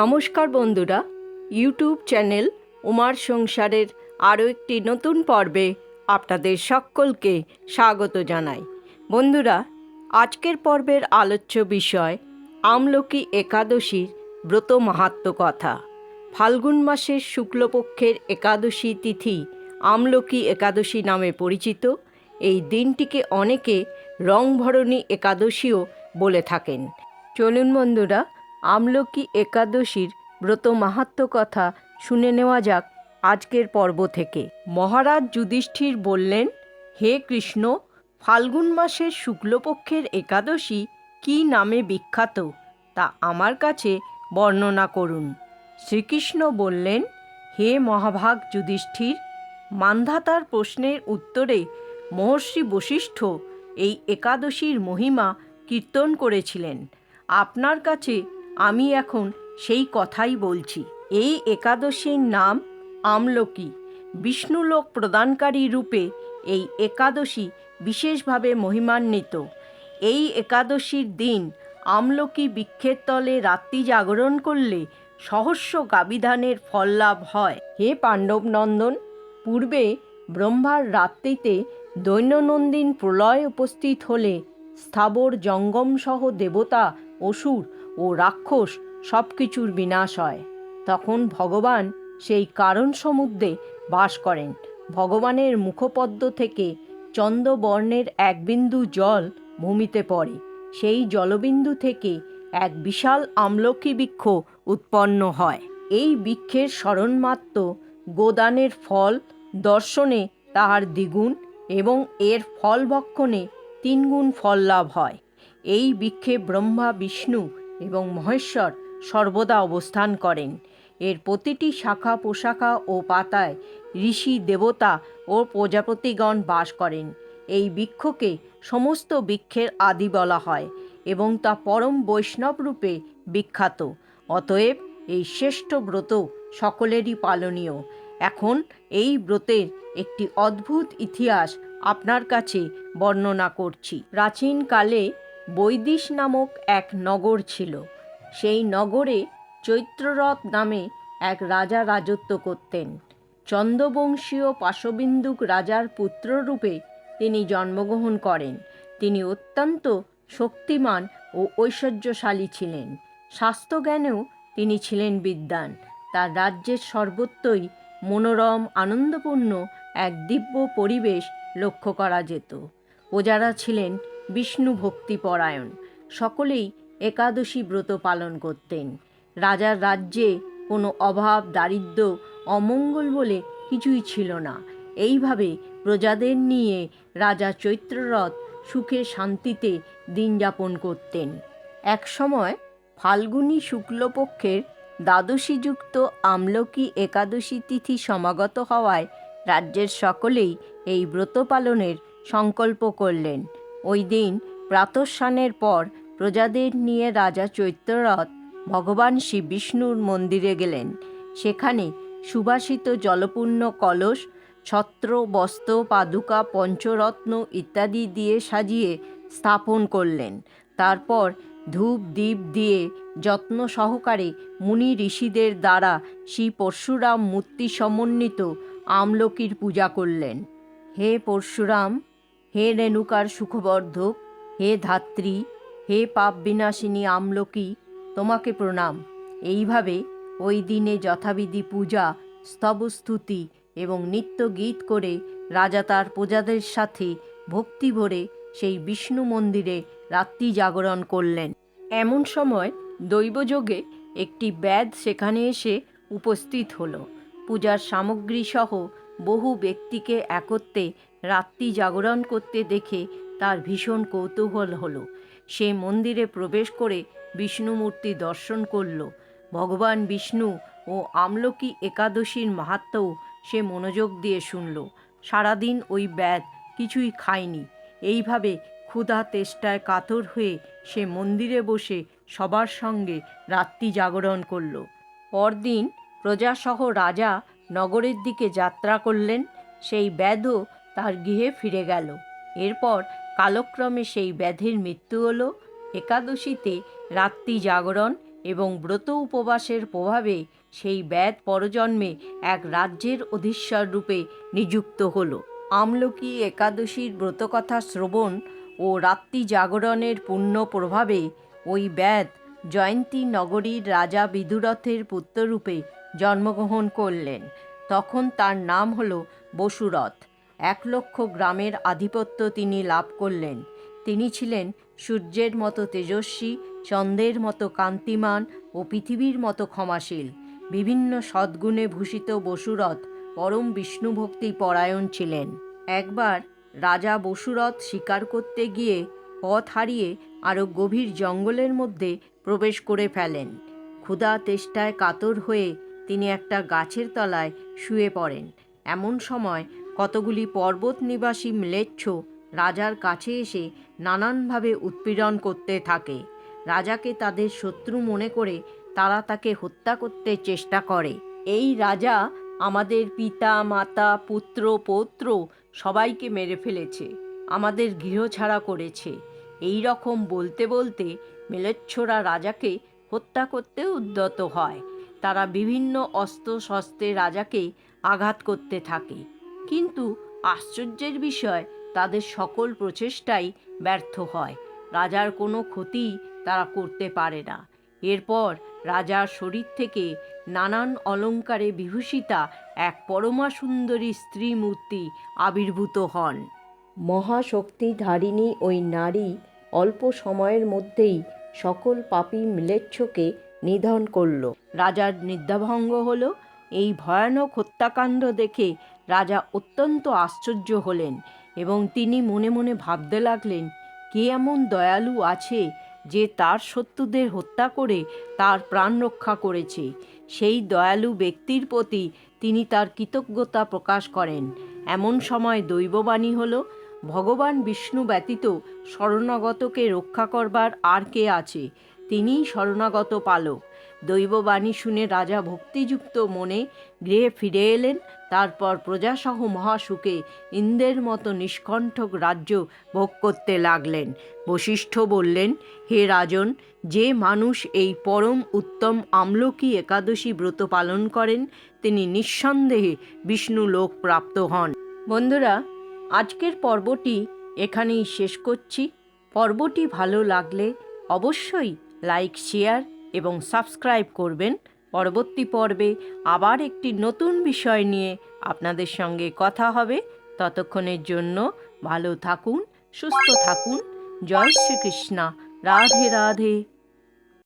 নমস্কার বন্ধুরা, YouTube channel উমার সংসারের আরও একটি নতুন পর্বে আপনাদের সকলকে স্বাগত জানাই। বন্ধুরা, আজকের পর্বের আলোচ্য বিষয় আমলকি একাদশীর ব্রত মাহাত্ম কথা। ফাল্গুন মাসের শুক্লপক্ষের একাদশী তিথি আমলকি একাদশী নামে পরিচিত। এই দিনটিকে অনেকে রংভরণী একাদশীও বলে থাকেন। চলুন বন্ধুরা আমলকি একাদশীর ব্রত মাহাত্ম কথা শুনে নেওয়া যাক আজকের পর্ব থেকে। মহারাজ যুধিষ্ঠির বললেন, হে কৃষ্ণ, ফাল্গুন মাসের শুক্লপক্ষের একাদশী কী নামে বিখ্যাত? তা আমার কাছে বর্ণনা করুন। শ্রীকৃষ্ণ বললেন, হে মহাভাগ যুধিষ্ঠির মান্ধাতার প্রশ্নের উত্তরে মহর্ষি বশিষ্ঠ এই একাদশীর মহিমা কীর্তন করেছিলেন। আপনার কাছে আমি এখন সেই কথাই বলছি। এই একাদশীর নাম আমলকি। বিষ্ণুলোক প্রদানকারী রূপে এই একাদশী বিশেষভাবে মহিমান্বিত। এই একাদশীর দিন আমলকি বৃক্ষের তলে রাত্রি জাগরণ করলে সহস্র গাবিধানের ফল লাভ হয়। হে পাণ্ডব নন্দন পূর্বে ব্রহ্মার রাত্রিতে দৈনন্দিন প্রলয় উপস্থিত হলে স্থাবর জঙ্গম সহ দেবতা অসুর ও রাক্ষস সব কিছুর বিনাশ হয়। তখন ভগবান সেই কারণ সমুদ্রে বাস করেন। ভগবানের মুখপদ্ম থেকে চন্দ্রবর্ণের এক বিন্দু জল ভূমিতে পড়ে। সেই জলবিন্দু থেকে এক বিশাল আমলকি বৃক্ষ উৎপন্ন হয়। এই বৃক্ষের স্মরণমাত্র গোদানের ফল দর্শনে তাহার দ্বিগুণ এবং এর ফল ভক্ষণে তিনগুণ ফল লাভ হয়। এই বৃক্ষে ব্রহ্মা, বিষ্ণু এবং মহেশ্বর সর্বদা অবস্থান করেন। এর প্রতিটি শাখা, পোশাখা ও পাতায় ঋষি, দেবতা ও প্রজাপতিগণ বাস করেন। এই বৃক্ষকে সমস্ত বৃক্ষের আদি বলা হয় এবং তা পরম বৈষ্ণব রূপে বিখ্যাত। অতএব এই শ্রেষ্ঠ ব্রত সকলেরই পালনীয়। এখন এই ব্রতের একটি অদ্ভুত ইতিহাস আপনার কাছে বর্ণনা করছি। প্রাচীনকালে বৈদিশ নামক এক নগর ছিল। সেই নগরে চৈত্ররথ নামে এক রাজা রাজত্ব করতেন। চন্দ্রবংশীয় পাশবিন্দুক রাজার পুত্ররূপে তিনি জন্মগ্রহণ করেন। তিনি অত্যন্ত শক্তিমান ও ঐশ্বর্যশালী ছিলেন। স্বাস্থ্যজ্ঞানেও তিনি ছিলেন বিদ্বান। তার রাজ্যের সর্বত্রই মনোরম, আনন্দপূর্ণ এক দিব্য পরিবেশ লক্ষ্য করা যেত। প্রজারা ছিলেন বিষ্ণু ভক্তিপরায়ণ সকলেই একাদশী ব্রত পালন করতেন। রাজার রাজ্যে কোনো অভাব, দারিদ্র, অমঙ্গল বলে কিছুই ছিল না। এইভাবে প্রজাদের নিয়ে রাজা চৈত্ররথ সুখে শান্তিতে দিন যাপন করতেন। একসময় ফাল্গুনী শুক্লপক্ষের দ্বাদশীযুক্ত আমলকি একাদশী তিথি সমাগত হওয়ায় রাজ্যের সকলেই এই ব্রত পালনের সংকল্প করলেন। ওই দিন প্রাতঃস্নানের পর প্রজাদের নিয়ে রাজা চৈত্ররথ ভগবান শ্রী বিষ্ণুর মন্দিরে গেলেন। সেখানে সুবাসিত জলপূর্ণ কলস, ছত্র, বস্ত্র, পাদুকা, পঞ্চরত্ন ইত্যাদি দিয়ে সাজিয়ে স্থাপন করলেন। তারপর ধূপ দ্বীপ দিয়ে যত্ন সহকারে মুনি ঋষিদের দ্বারা শ্রী পরশুরাম মূর্তি সমন্বিত আমলকির পূজা করলেন। হে পরশুরাম হে রেণুকার সুখবর্ধক, হে ধাত্রী, হে পাপ বিনাশিনী আমলকি, তোমাকে প্রণাম। এইভাবে ওই দিনে যথাবিধি পূজা, স্তবস্তুতি এবং নিত্য গীত করে রাজা তার প্রজাদের সাথে ভক্তি ভরে সেই বিষ্ণু মন্দিরে রাত্রি জাগরণ করলেন। এমন সময় দৈবযোগে একটি ব্যাধ সেখানে এসে উপস্থিত হলো। পূজার সামগ্রী সহ বহু ব্যক্তিকে একত্রে রাত্রি জাগরণ করতে দেখে তার ভীষণ কৌতূহল হলো। সে মন্দিরে প্রবেশ করে বিষ্ণু মূর্তি দর্শন করল। ভগবান বিষ্ণু ও আমলকি একাদশীর মাহাত্ম্যও সে মনোযোগ দিয়ে শুনল। সারাদিন ওই ব্যাধ কিছুই খায়নি। এইভাবে ক্ষুধা তেষ্টায় কাতর হয়ে সে মন্দিরে বসে সবার সঙ্গে রাত্রি জাগরণ করল। পরদিন প্রজাসহ রাজা নগরের দিকে যাত্রা করলেন। সেই ব্যাধও তার গৃহে ফিরে গেল। এরপর কালক্রমে সেই ব্যাধির মৃত্যু হল। একাদশীতে রাত্রি জাগরণ এবং ব্রত উপবাসের প্রভাবে সেই ব্যাধ পরজন্মে এক রাজ্যের অধীশ্বর রূপে নিযুক্ত হল। আমলকি একাদশীর ব্রতকথা শ্রবণ ও রাত্রি জাগরণের পুণ্য প্রভাবে ওই ব্যাধ জয়ন্তী নগরীর রাজা বিদুরথের পুত্ররূপে জন্মগ্রহণ করলেন। তখন তার নাম হল বসুরথ। এক লক্ষ গ্রামের আধিপত্য তিনি লাভ করলেন। তিনি ছিলেন সূর্যের মতো তেজস্বী, চন্দ্রের মতো কান্তিমান ও পৃথিবীর মতো ক্ষমাশীল। বিভিন্ন সদ্গুণে ভূষিত বসুরথ পরম বিষ্ণুভক্তি পরায়ণ ছিলেন। একবার রাজা বসুরথ শিকার করতে গিয়ে পথ হারিয়ে আরও গভীর জঙ্গলের মধ্যে প্রবেশ করে ফেলেন। ক্ষুধা তেষ্টায় কাতর হয়ে তিনি একটা গাছের তলায় শুয়ে পড়েন। এমন সময় কতগুলি পর্বত নিবাসী ম্লেচ্ছ রাজার কাছে এসে নানানভাবে উৎপীড়ন করতে থাকে। রাজাকে তাদের শত্রু মনে করে তারা তাকে হত্যা করতে চেষ্টা করে। এই রাজা আমাদের পিতা, মাতা, পুত্র, পৌত্র সবাইকে মেরে ফেলেছে, আমাদের গৃহ ছাড়া করেছে। এই রকম বলতে বলতে মেলেচ্ছরা রাজাকে হত্যা করতে উদ্যত হয়। তারা বিভিন্ন অস্ত্র শস্ত্রে রাজাকে আঘাত করতে থাকে। কিন্তু আশ্চর্যের বিষয় তাদের সকল প্রচেষ্টাই ব্যর্থ হয়। রাজার কোনো ক্ষতি তারা করতে পারে না। এরপর রাজার শরীর থেকে নানান অলঙ্কারে বিভূষিতা এক পরমা সুন্দরী স্ত্রী মূর্তি আবির্ভূত হন। মহাশক্তি ধারিণী ওই নারী অল্প সময়ের মধ্যেই সকল পাপী মিলেচ্ছকে নিধন করল। রাজার নিদ্রাভঙ্গ হলো এই ভয়ানক হত্যাকাণ্ড দেখে রাজা অত্যন্ত আশ্চর্য হলেন এবং তিনি মনে মনে ভাবতে লাগলেন, কে এমন দয়ালু আছে যে তার শত্রুদের হত্যা করে তার প্রাণ রক্ষা করেছে? সেই দয়ালু ব্যক্তির প্রতি তিনি তার কৃতজ্ঞতা প্রকাশ করেন। এমন সময় দৈববাণী হল, ভগবান বিষ্ণু ব্যতীত শরণাগতকে রক্ষা করবার আর কে আছে? তিনিই শরণাগত পালক। দৈববাণী শুনে রাজা ভক্তিযুক্ত মনে গৃহে ফিরে এলেন। তারপর প্রজাসহ মহাসুখে ইন্দ্রের মতো নিষ্কণ্ঠক রাজ্য ভোগ করতে লাগলেন। বশিষ্ঠ বললেন, হে রাজন, যে মানুষ এই পরম উত্তম আমলকি একাদশী ব্রত পালন করেন, তিনি নিঃসন্দেহে বিষ্ণু লোক প্রাপ্ত হন। বন্ধুরা, আজকের পর্বটি এখানেই শেষ করছি। পর্বটি ভালো লাগলে অবশ্যই লাইক, শেয়ার এবং সাবস্ক্রাইব করবেন। পরবর্তী পর্বে আবার একটি নতুন বিষয় নিয়ে আপনাদের সঙ্গে কথা হবে। ততক্ষণের জন্য ভালো থাকুন, সুস্থ থাকুন। জয় শ্রীকৃষ্ণা। রাধে রাধে।